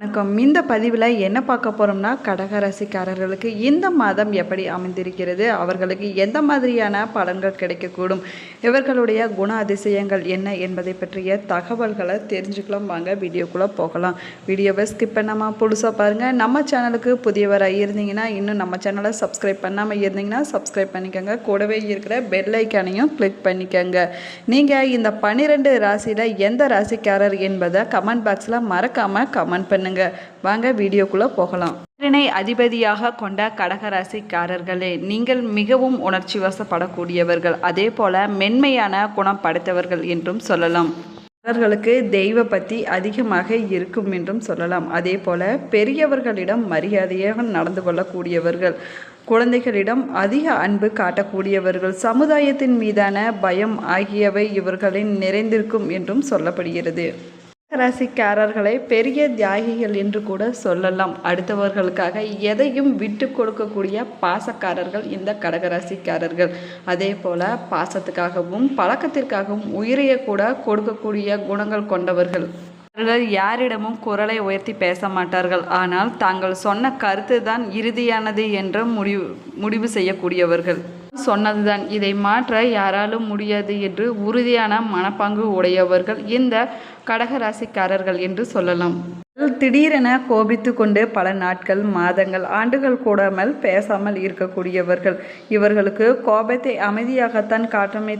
வணக்கம். இந்த பதிவில் என்ன பார்க்க போகிறோம்னா கடகராசிக்காரர்களுக்கு இந்த மாதம் எப்படி அமைந்திருக்கிறது? அவர்களுக்கு எந்த மாதிரியான பலன்கள் கிடைக்கக்கூடும்? இவர்களுடைய குண அதிசயங்கள் என்ன என்பதை பற்றிய தகவல்களை தெரிஞ்சுக்கலாம். வாங்க வீடியோக்குள்ளே போகலாம். வீடியோவை ஸ்கிப் பண்ணாமல் புதுசாக பாருங்கள் நம்ம சேனலுக்கு புதியவராக இருந்தீங்கன்னா இன்னும் நம்ம சேனலை சப்ஸ்கிரைப் பண்ணாமல் இருந்தீங்கன்னா சப்ஸ்கிரைப் பண்ணிக்கோங்க. கூடவே இருக்கிற பெல் ஐக்கானையும் கிளிக் பண்ணிக்கோங்க. நீங்கள் இந்த பன்னிரெண்டு ராசியில் எந்த ராசிக்காரர் என்பதை கமெண்ட் பாக்ஸில் மறக்காமல் கமெண்ட் பண்ணி பண்ணுங்க. வாங்க வீடியோக்குள்ளே போகலாம். சூரியனை அதிபதியாக கொண்ட கடகராசிக்காரர்களே நீங்கள் மிகவும் உணர்ச்சி வசப்படக்கூடியவர்கள் அதே போல மென்மையான குணம் படைத்தவர்கள் என்றும் சொல்லலாம். அவர்களுக்கு தெய்வ பக்தி அதிகமாக இருக்கும் என்றும் சொல்லலாம். அதே போல பெரியவர்களிடம் மரியாதையாக நடந்து கொள்ளக்கூடியவர்கள் குழந்தைகளிடம் அதிக அன்பு காட்டக்கூடியவர்கள் சமுதாயத்தின் மீதான பயம் ஆகியவை இவர்களின் நிறைந்திருக்கும் என்றும் சொல்லப்படுகிறது. ராசிக்காரர்களை பெரிய தியாகிகள் என்று கூட சொல்லலாம். அடுத்தவர்களுக்காக எதையும் விட்டு கொடுக்கக்கூடிய பாசக்காரர்கள் இந்த கடகராசிக்காரர்கள். அதே போல பாசத்துக்காகவும் பழக்கத்திற்காகவும் உயிரையை கூட கொடுக்கக்கூடிய குணங்கள் கொண்டவர்கள். அவர்கள் யாரிடமும் குரலை உயர்த்தி பேச மாட்டார்கள். ஆனால் தாங்கள் சொன்ன கருத்து தான் இறுதியானது என்று முடிவு முடிவு செய்யக்கூடியவர்கள். சொன்னதுதான். இதை மாற்ற யாராலும் முடியாது என்று உறுதியான மனப்பாங்கு உடையவர்கள் இந்த கடகராசிக்காரர்கள் என்று சொல்லலாம். திடீரென கோபித்து கொண்டு பல நாட்கள் மாதங்கள் ஆண்டுகள் கூடாமல் பேசாமல் இருக்கக்கூடியவர்கள். இவர்களுக்கு கோபத்தை அமைதியாகத்தான் காட்டமே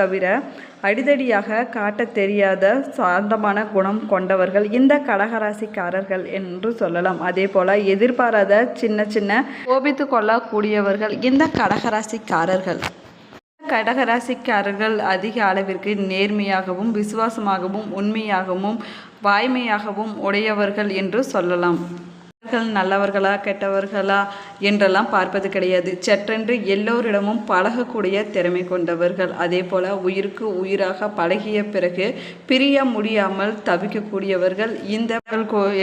தவிர அடிதடியாக காட்ட தெரியாத சாந்தமான குணம் கொண்டவர்கள் இந்த கடகராசிக்காரர்கள் என்று சொல்லலாம். அதே போல எதிர்பாராத சின்ன சின்ன கோபித்து கொள்ளக்கூடியவர்கள் இந்த கடகராசிக்காரர்கள். கடகராசிக்காரர்கள் அதிக அளவிற்கு நேர்மையாகவும் விசுவாசமாகவும் உண்மையாகவும் வாய்மையாகவும் உடையவர்கள் என்று சொல்லலாம். அவர்கள் நல்லவர்களா கெட்டவர்களா என்றெல்லாம் பார்ப்பது கிடையாது. சற்றென்று எல்லோரிடமும் பழகக்கூடிய திறமை கொண்டவர்கள். அதே போல உயிருக்கு உயிராக பழகிய பிறகு பிரிய முடியாமல் தவிக்கக்கூடியவர்கள் இந்த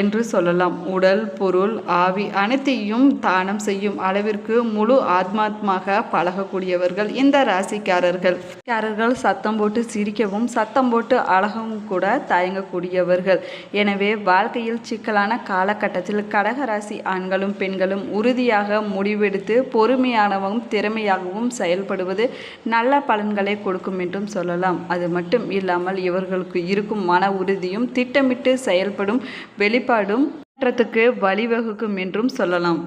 என்று சொல்லலாம். உடல் பொருள் ஆவி அனைத்தையும் தானம் செய்யும் அளவிற்கு முழு ஆத்மாத்மாக பழகக்கூடியவர்கள் இந்த ராசிக்காரர்கள். காரர்கள் சத்தம் போட்டு சிரிக்கவும் சத்தம் போட்டு அழகவும் கூட தயங்கக்கூடியவர்கள். எனவே வாழ்க்கையில் சிக்கலான காலகட்டத்தில் கடகராசி ஆண்களும் பெண்களும் உறுதியாக முடிவெடுத்து பொறுமையானவும் திறமையாகவும் செயல்படுவது நல்ல பலன்களை கொடுக்கும் என்றும் சொல்லலாம். அது மட்டும் இல்லாமல் இவர்களுக்கு இருக்கும் மன உறுதியும் திட்டமிட்டு செயல்படும் வெளிப்பாடும் மாற்றத்துக்கு வழிவகுக்கும் என்றும் சொல்லலாம்.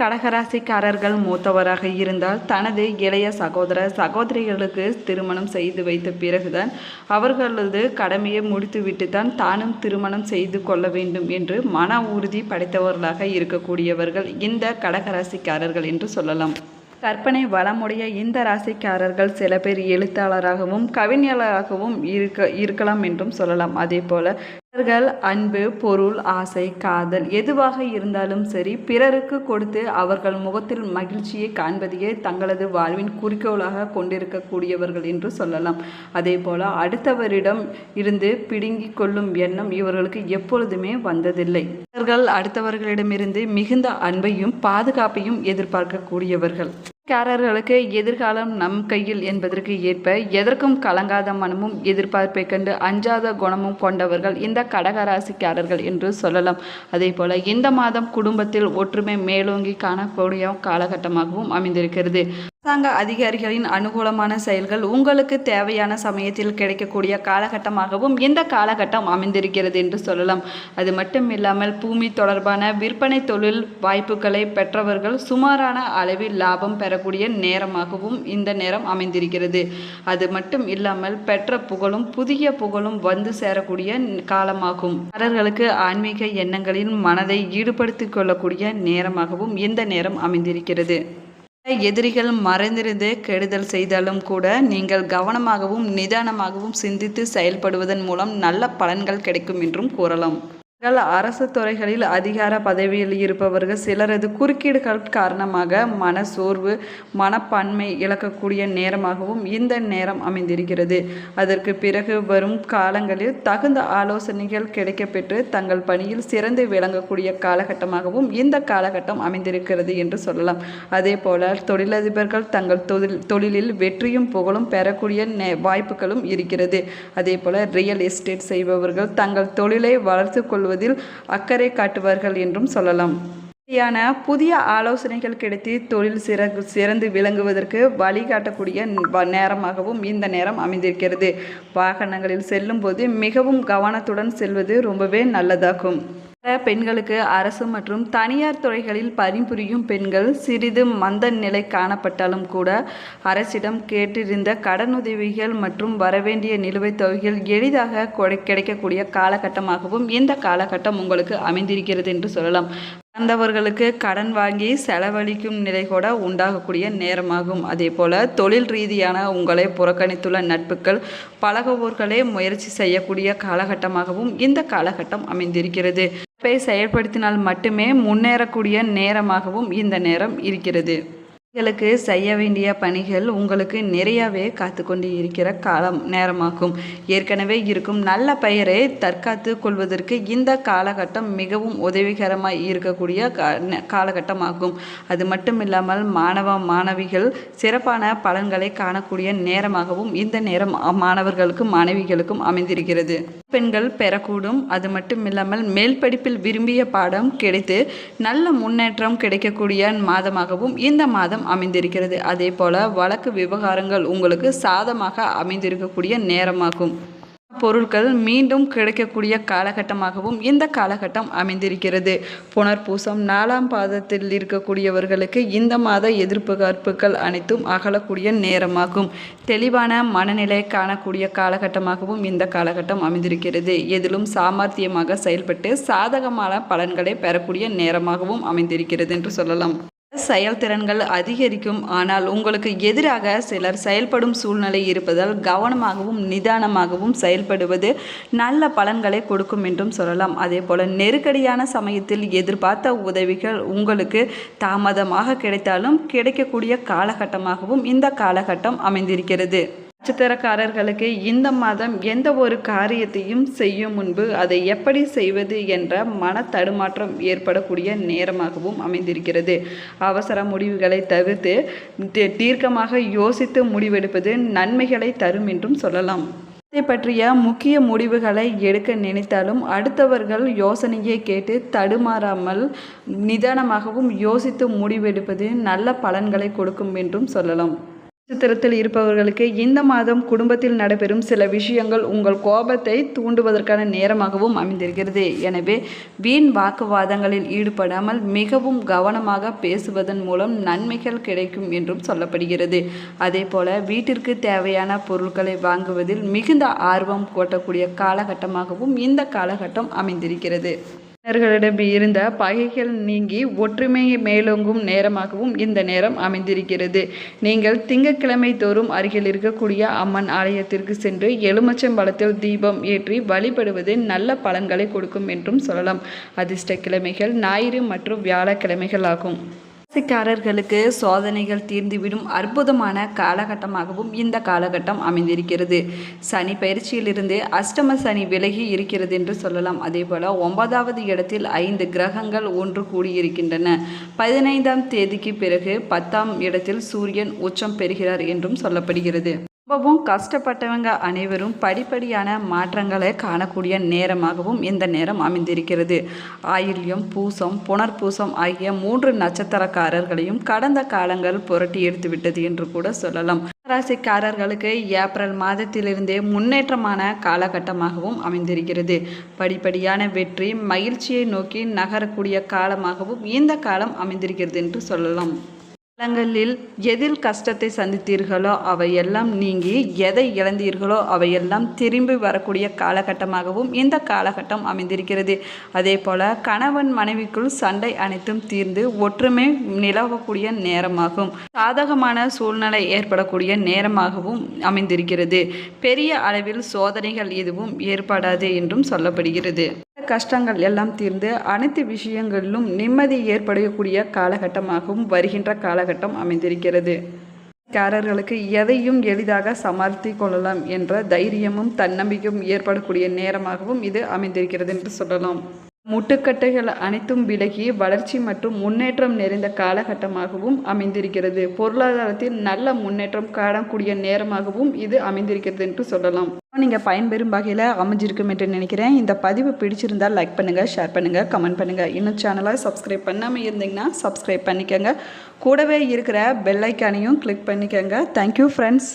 கடகராசிக்காரர்கள் மூத்தவராக இருந்தால் தனது இளைய சகோதர சகோதரிகளுக்கு திருமணம் செய்து வைத்த பிறகுதான் அவர்களது கடமையை முடித்துவிட்டு தான் தானும் திருமணம் செய்து கொள்ள வேண்டும் என்று மன உறுதி படைத்தவர்களாக இருக்கக்கூடியவர்கள் இந்த கடகராசிக்காரர்கள் என்று சொல்லலாம். கற்பனை வளமுடைய இந்த ராசிக்காரர்கள் சில பேர் எழுத்தாளராகவும் கவிஞர்களாகவும் இருக்க இருக்கலாம் என்றும் சொல்லலாம். அதே போல அவர்கள் அன்பு பொருள் ஆசை காதல் எதுவாக இருந்தாலும் சரி பிறருக்கு கொடுத்து அவர்கள் முகத்தில் மகிழ்ச்சியை காண்பதையே தங்களது வாழ்வின் குறிக்கோளாக கொண்டிருக்கக்கூடியவர்கள் என்று சொல்லலாம். அதே போல அடுத்தவரிடம் இருந்து பிடுங்கிக் கொள்ளும் எண்ணம் இவர்களுக்கு எப்பொழுதுமே வந்ததில்லை. இவர்கள் அடுத்தவர்களிடமிருந்து மிகுந்த அன்பையும் பாதுகாப்பையும் எதிர்பார்க்கக்கூடியவர்கள். காரர்களுக்கு எதிர்காலம் நம் கையில் என்பதற்கு ஏற்ப எதற்கும் கலங்காத மனமும் எதிர்பார்ப்பை கண்டு அஞ்சாத குணமும் கொண்டவர்கள் இந்த கடகராசிக்காரர்கள் என்று சொல்லலாம். அதே போல இந்த மாதம் குடும்பத்தில் ஒற்றுமை மேலோங்கி காணக்கூடிய காலகட்டமாகவும் அமைந்திருக்கிறது. அரசாங்க அதிகாரிகளின் அனுகூலமான செயல்கள் உங்களுக்கு தேவையான சமயத்தில் கிடைக்கக்கூடிய காலகட்டமாகவும் இந்த காலகட்டம் அமைந்திருக்கிறது என்று சொல்லலாம். அது மட்டும் இல்லாமல் பூமி தொடர்பான விற்பனை தொழில் வாய்ப்புகளை பெற்றவர்கள் சுமாரான அளவில் லாபம் பெறக்கூடிய நேரமாகவும் இந்த நேரம் அமைந்திருக்கிறது. அது மட்டும் இல்லாமல் பெற்ற புகழும் புதிய புகழும் வந்து சேரக்கூடிய காலமாகும். அவர்களுக்கு ஆன்மீக எண்ணங்களின் மனதை ஈடுபடுத்திக் கொள்ளக்கூடிய நேரமாகவும் இந்த நேரம் அமைந்திருக்கிறது. எதிரிகள் மறைந்திருந்து கெடுதல் செய்தாலும் கூட நீங்கள் கவனமாகவும் நிதானமாகவும் சிந்தித்து செயல்படுவதன் மூலம் நல்ல பலன்கள் கிடைக்கும் என்றும் கூறலாம். அரசு துறைகளில் அதிகார பதவியில் இருப்பவர்கள் சிலரது குறுக்கீடுகள் காரணமாக மன சோர்வு மனப்பான்மை இழக்கக்கூடிய நேரமாகவும் இந்த நேரம் அமைந்திருக்கிறது. அதற்கு பிறகு வரும் காலங்களில் தகுந்த ஆலோசனைகள் கிடைக்கப்பெற்று தங்கள் பணியில் சிறந்து விளங்கக்கூடிய காலகட்டமாகவும் இந்த காலகட்டம் அமைந்திருக்கிறது என்று சொல்லலாம். அதே போல தொழிலதிபர்கள் தங்கள் தொழில் தொழிலில் வெற்றியும் புகழும் பெறக்கூடிய நே வாய்ப்புகளும் இருக்கிறது. அதே போல ரியல் எஸ்டேட் செய்பவர்கள் தங்கள் தொழிலை வளர்த்து கொள்வது கொள்வதில் அக்கறை காட்டுவார்கள் என்றும் சொல்லலாம். சரியான புதிய ஆலோசனைகள் கிடைத்து தொழில் சிற சிறந்து விளங்குவதற்கு வழிகாட்டக்கூடிய நேரமாகவும் இந்த நேரம் அமைந்திருக்கிறது. வாகனங்களில் செல்லும்போது மிகவும் கவனத்துடன் செல்வது ரொம்பவே நல்லதாகும். பெண்களுக்கு அரசு மற்றும் தனியார் துறைகளில் பணிபுரியும் பெண்கள் சிறிது மந்த நிலை காணப்பட்டாலும் கூட அரசிடம் கேட்டிருந்த கடனுதவிகள் மற்றும் வரவேண்டிய நிலுவைத் தொகைகள் எளிதாக கிடைக்கக்கூடிய காலகட்டமாகவும் இந்த காலகட்டம் உங்களுக்கு அமைந்திருக்கிறது என்று சொல்லலாம். வந்தவர்களுக்கு கடன் வாங்கி செலவழிக்கும் நிலை கூட உண்டாகக்கூடிய நேரமாகும். அதே போல் தொழில் ரீதியான உங்களை புறக்கணித்துள்ள நட்புகள் பழகுவோர்களே முயற்சி செய்யக்கூடிய காலகட்டமாகவும் இந்த காலகட்டம் அமைந்திருக்கிறது. நட்பை செயல்படுத்தினால் மட்டுமே முன்னேறக்கூடிய நேரமாகவும் இந்த நேரம் இருக்கிறது. உங்களுக்கு செய்ய வேண்டிய பணிகள் உங்களுக்கு நிறையவே காத்து கொண்டு இருக்கிற காலம் நேரமாகும். ஏற்கனவே இருக்கும் நல்ல பெயரை தற்காத்து கொள்வதற்கு இந்த காலகட்டம் மிகவும் உதவிகரமாக இருக்கக்கூடிய ந- காலகட்டமாகும். அது மட்டும் இல்லாமல் மாணவ மாணவிகள் சிறப்பான பலன்களை காணக்கூடிய நேரமாகவும் இந்த நேரம் மாணவர்களுக்கும் மாணவிகளுக்கும் அமைந்திருக்கிறது. பெண்கள் பெறக்கூடும். அது மட்டும் இல்லாமல் மேல் படிப்பில் விரும்பிய பாடம் கிடைத்து நல்ல முன்னேற்றம் கிடைக்கக்கூடிய மாதமாகவும் இந்த மாதம் அமைந்திருக்கிறது. அதே போல வழக்கு விவகாரங்கள் உங்களுக்கு சாதமாக அமைந்திருக்கக்கூடிய நேரமாகும். பொருட்கள் மீண்டும் கிடைக்கக்கூடிய காலகட்டமாகவும் இந்த காலகட்டம் அமைந்திருக்கிறது. புனர்பூசம் நாலாம் பாதத்தில் இருக்கக்கூடியவர்களுக்கு இந்த மாத எதிர்பார்ப்புகள் அனைத்தும் அகலக்கூடிய நேரமாகும். தெளிவான மனநிலை காணக்கூடிய காலகட்டமாகவும் இந்த காலகட்டம் அமைந்திருக்கிறது. எதிலும் சாமர்த்தியமாக செயல்பட்டு சாதகமான பலன்களை பெறக்கூடிய நேரமாகவும் அமைந்திருக்கிறது என்று சொல்லலாம். செயல்திறன்கள் அதிகரிக்கும் ஆனால் உங்களுக்கு எதிராக சிலர் செயல்படும் சூழ்நிலை இருப்பதால் கவனமாகவும் நிதானமாகவும் செயல்படுவது நல்ல பலன்களை கொடுக்கும் என்றும் சொல்லலாம். அதே போல நெருக்கடியான சமயத்தில் எதிர்பார்த்த உதவிகள் உங்களுக்கு தாமதமாக கிடைத்தாலும் கிடைக்கக்கூடிய காலகட்டமாகவும் இந்த காலகட்டம் அமைந்திருக்கிறது. நட்சத்திரக்காரர்களுக்கு இந்த மாதம் எந்த ஒரு காரியத்தையும் செய்யும் முன்பு அதை எப்படி செய்வது என்ற மன தடுமாற்றம் ஏற்படக்கூடிய நேரமாகவும் அமைந்திருக்கிறது. அவசர முடிவுகளை தவிர்த்து தீர்க்கமாக யோசித்து முடிவெடுப்பது நன்மைகளை தரும் என்றும் சொல்லலாம். இதை பற்றிய முக்கிய முடிவுகளை எடுக்க நினைத்தாலும் அடுத்தவர்கள் யோசனையை கேட்டு தடுமாறாமல் நிதானமாகவும் யோசித்து முடிவெடுப்பது நல்ல பலன்களை கொடுக்கும் என்றும் சொல்லலாம். நட்சத்திரத்தில் இருப்பவர்களுக்கு இந்த மாதம் குடும்பத்தில் நடைபெறும் சில விஷயங்கள் உங்கள் கோபத்தை தூண்டுவதற்கான நேரமாகவும் அமைந்திருக்கிறது. எனவே வீண் வாக்குவாதங்களில் ஈடுபடாமல் மிகவும் கவனமாக பேசுவதன் மூலம் நன்மைகள் கிடைக்கும் என்றும் சொல்லப்படுகிறது. அதே போல வீட்டிற்கு தேவையான பொருட்களை வாங்குவதில் மிகுந்த ஆர்வம் கோட்டக்கூடிய காலகட்டமாகவும் இந்த காலகட்டம் அமைந்திருக்கிறது. உறவினர்களிடம் இருந்த பகைகள் நீங்கி ஒற்றுமை மேலோங்கும் நேரமாகவும் இந்த நேரம் அமைந்திருக்கிறது. நீங்கள் திங்கட்கிழமை தோறும் அருகில் இருக்கக்கூடிய அம்மன் ஆலயத்திற்கு சென்று எலுமச்சம்பழத்தில் தீபம் ஏற்றி வழிபடுவது நல்ல பலன்களை கொடுக்கும் என்றும் சொல்லலாம். அதிர்ஷ்ட கிழமைகள் ஞாயிறு மற்றும் வியாழக்கிழமைகள் ஆகும். ராசிக்காரர்களுக்கு சோதனைகள் தீர்ந்துவிடும் அற்புதமான காலகட்டமாகவும் இந்த காலகட்டம் அமைந்திருக்கிறது. சனி பயிற்சியிலிருந்து அஷ்டம சனி விலகி இருக்கிறது என்று சொல்லலாம். அதேபோல ஒன்பதாவது இடத்தில் ஐந்து கிரகங்கள் ஒன்று கூடியிருக்கின்றன. பதினைந்தாம் தேதிக்கு பிறகு பத்தாம் இடத்தில் சூரியன் உச்சம் பெறுகிறார் என்றும் சொல்லப்படுகிறது. ரொம்பவும் கஷ்டப்பட்டவங்க அனைவரும் படிப்படியான மாற்றங்களை காணக்கூடிய நேரமாகவும் இந்த நேரம் அமைந்திருக்கிறது. ஆயில்யம் பூசம் புனர்பூசம் ஆகிய மூன்று நட்சத்திரக்காரர்களையும் கடந்த காலங்கள் புரட்டி எடுத்துவிட்டது என்று கூட சொல்லலாம். ராசிக்காரர்களுக்கு ஏப்ரல் மாதத்திலிருந்தே முன்னேற்றமான காலகட்டமாகவும் அமைந்திருக்கிறது. படிப்படியான வெற்றி மகிழ்ச்சியை நோக்கி நகரக்கூடிய காலமாகவும் இந்த காலம் அமைந்திருக்கிறது என்று சொல்லலாம். காலங்களில் எதில் கஷ்டத்தை சந்தித்தீர்களோ அவையெல்லாம் நீங்கி எதை இழந்தீர்களோ அவையெல்லாம் திரும்பி வரக்கூடிய காலகட்டமாகவும் இந்த காலகட்டம் அமைந்திருக்கிறது. அதே போல கணவன் மனைவிக்குள் சண்டை அனைத்தும் தீர்ந்து ஒற்றுமை நிலவக்கூடிய நேரமாகும். சாதகமான சூழ்நிலை ஏற்படக்கூடிய நேரமாகவும் அமைந்திருக்கிறது. பெரிய அளவில் சோதனைகள் எதுவும் ஏற்படாது என்றும் சொல்லப்படுகிறது. கஷ்டங்கள் எல்லாம் தீர்ந்து அனைத்து விஷயங்களிலும் நிம்மதி ஏற்படக்கூடிய காலகட்டமாகவும் வருகின்ற காலகட்டம் அமைந்திருக்கிறது. காரர்களுக்கு எதையும் எளிதாக சமாளித்து கொள்ளலாம் என்ற தைரியமும் தன்னம்பிக்கையும் ஏற்படக்கூடிய நேரமாகவும் இது அமைந்திருக்கிறது என்று சொல்லலாம். முட்டுக்கட்டைகள் அனைத்தும் விலகி வளர்ச்சி மற்றும் முன்னேற்றம் நிறைந்த காலகட்டமாகவும் அமைந்திருக்கிறது. பொருளாதாரத்தில் நல்ல முன்னேற்றம் காணக்கூடிய நேரமாகவும் இது அமைந்திருக்கிறது என்று சொல்லலாம். நீங்கள் பயன்பெறும் வகையில் அமைஞ்சிருக்கும் என்று நினைக்கிறேன். இந்த பதிவு பிடிச்சிருந்தால் லைக் பண்ணுங்கள் ஷேர் பண்ணுங்கள் கமெண்ட் பண்ணுங்கள் இன்னும் சேனலை சப்ஸ்கிரைப் பண்ணாமல் இருந்தீங்கன்னா சப்ஸ்கிரைப் பண்ணிக்கோங்க. கூடவே இருக்கிற பெல் ஐக்கானையும் கிளிக் பண்ணிக்கோங்க. Thank you friends